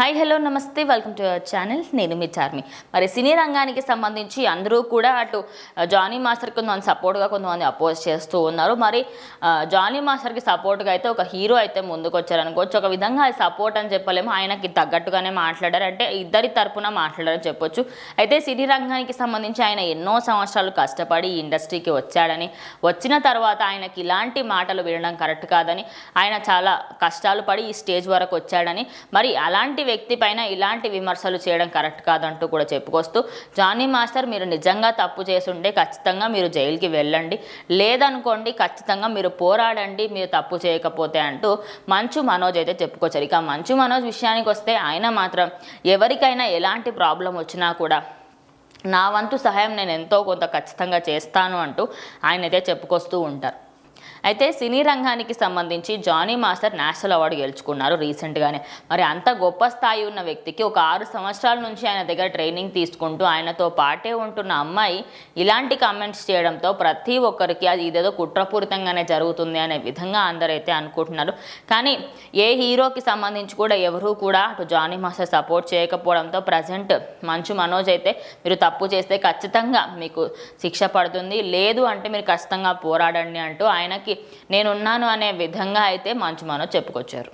Hi hello నమస్తే welcome to our channel. నేను మీ చార్మి. మరి సినీ రంగానికి సంబంధించి అందరూ కూడా అటు జానీ మాస్టర్ కొంతమంది సపోర్ట్గా కొంతమంది అపోజ్ చేస్తూ ఉన్నారు. మరి జానీ మాస్టర్కి సపోర్ట్గా అయితే ఒక హీరో అయితే ముందుకు వచ్చారనుకోవచ్చు ఒక విధంగా అది సపోర్ట్ అని చెప్పలేము. ఆయనకి తగ్గట్టుగానే మాట్లాడారు. అంటే ఇద్దరి తరపున మాట్లాడారని చెప్పొచ్చు. అయితే సినీ రంగానికి సంబంధించి ఆయన ఎన్నో సంవత్సరాలు కష్టపడి ఈ ఇండస్ట్రీకి వచ్చాడని వచ్చిన తర్వాత ఆయనకి ఇలాంటి మాటలు వినడం కరెక్ట్ కాదని ఆయన చాలా కష్టాలు పడి ఈ స్టేజ్ వరకు వచ్చాడని మరి అలాంటి వ్యక్తి పైన ఇలాంటి విమర్శలు చేయడం కరెక్ట్ కాదంటూ కూడా చెప్పుకొస్తూ జానీ మాస్టర్ మీరు నిజంగా తప్పు చేసుంటే ఖచ్చితంగా మీరు జైలుకి వెళ్ళండి. లేదనుకోండి ఖచ్చితంగా మీరు పోరాడండి మీరు తప్పు చేయకపోతే అంటూ మంచు మనోజ్ అయితే చెప్పుకొచ్చారు. ఇక మంచు మనోజ్ విషయానికి వస్తే ఆయన మాత్రం ఎవరికైనా ఎలాంటి ప్రాబ్లం వచ్చినా కూడా నా వంతు సహాయం నేను ఎంతో కొంత ఖచ్చితంగా చేస్తాను అంటూ ఆయన అయితే చెప్పుకొస్తూ ఉంటారు. అయితే సినీ రంగానికి సంబంధించి జానీ మాస్టర్ నేషనల్ అవార్డు గెలుచుకున్నారు రీసెంట్గానే. మరి అంత గొప్ప స్థాయి ఉన్న వ్యక్తికి ఒక ఆరు సంవత్సరాల నుంచి ఆయన దగ్గర ట్రైనింగ్ తీసుకుంటూ ఆయనతో పాటే ఉంటున్న అమ్మాయి ఇలాంటి కామెంట్స్ చేయడంతో ప్రతి ఒక్కరికి అది ఇదేదో కుట్రపూరితంగానే జరుగుతుంది అనే విధంగా అందరైతే అనుకుంటున్నారు. కానీ ఏ హీరోకి సంబంధించి కూడా ఎవరూ కూడా అటు జానీ మాస్టర్ సపోర్ట్ చేయకపోవడంతో ప్రజెంట్ మంచు మనోజ్ అయితే మీరు తప్పు చేస్తే ఖచ్చితంగా మీకు శిక్ష పడుతుంది. లేదు అంటే మీరు ఖచ్చితంగా పోరాడండి అంటూ ఆయనకి నేనున్నాను అనే విధంగా అయితే మంచు మనోజ్ చెప్పుకొచ్చారు.